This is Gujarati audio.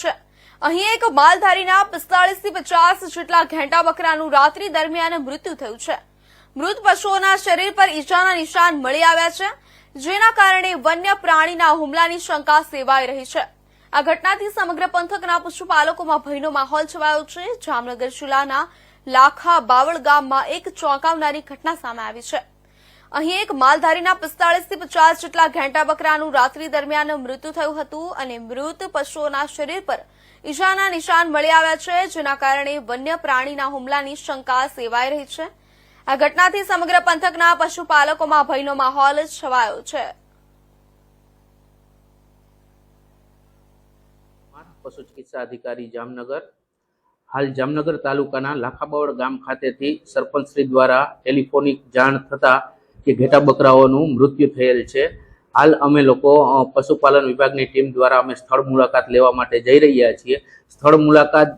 છે. અહીં એક માલધારીના પિસ્તાળીસથી પચાસ જેટલા ઘેંટા બકરાનું રાત્રિ દરમિયાન મૃત્યુ થયું છે. મૃત પશુઓના શરીર પર ઈજાના નિશાન મળી આવ્યા છે, જેના કારણે વન્ય પ્રાણીના હુમલાની શંકા સેવાઈ રહી છે. આ ઘટનાથી સમગ્ર પંથકના પશુપાલકોમાં ભયનો માહોલ છવાયો છે. જામનગર જિલ્લાના લાખા બાવળ ગામમાં એક ચોંકાવનારી ઘટના સામે આવી છે. અહીં એક માલધારીના પિસ્તાળીસથી પચાસ જેટલા ઘેંટા બકરાનું રાત્રિ દરમિયાન મૃત્યુ થયું હતું અને મૃત પશુઓના શરીર પર ઈજાના નિશાન મળી આવ્યા છે, જેના કારણે વન્ય પ્રાણીના હુમલાની શંકા સેવાઈ રહી છે. આ ઘટનાથી સમગ્ર પંથકના પશુપાલકોમાં ભયનો માહોલ છવાયો છે. પશુ ચિકિત્સા અધિકારી જામનગર, હાલ જામનગર તાલુકાના લાખાબાવડ ગામ ખાતેથી સરપંચ શ્રી દ્વારા ટેલિફોનિક જાણ થતા કે ઘેટા બકરાઓનું મૃત્યુ થયેલ છે. હાલ અમે લોકો પશુપાલન વિભાગની ટીમ દ્વારા અમે સ્થળ મુલાકાત લેવા માટે જઈ રહ્યા છીએ. સ્થળ મુલાકાત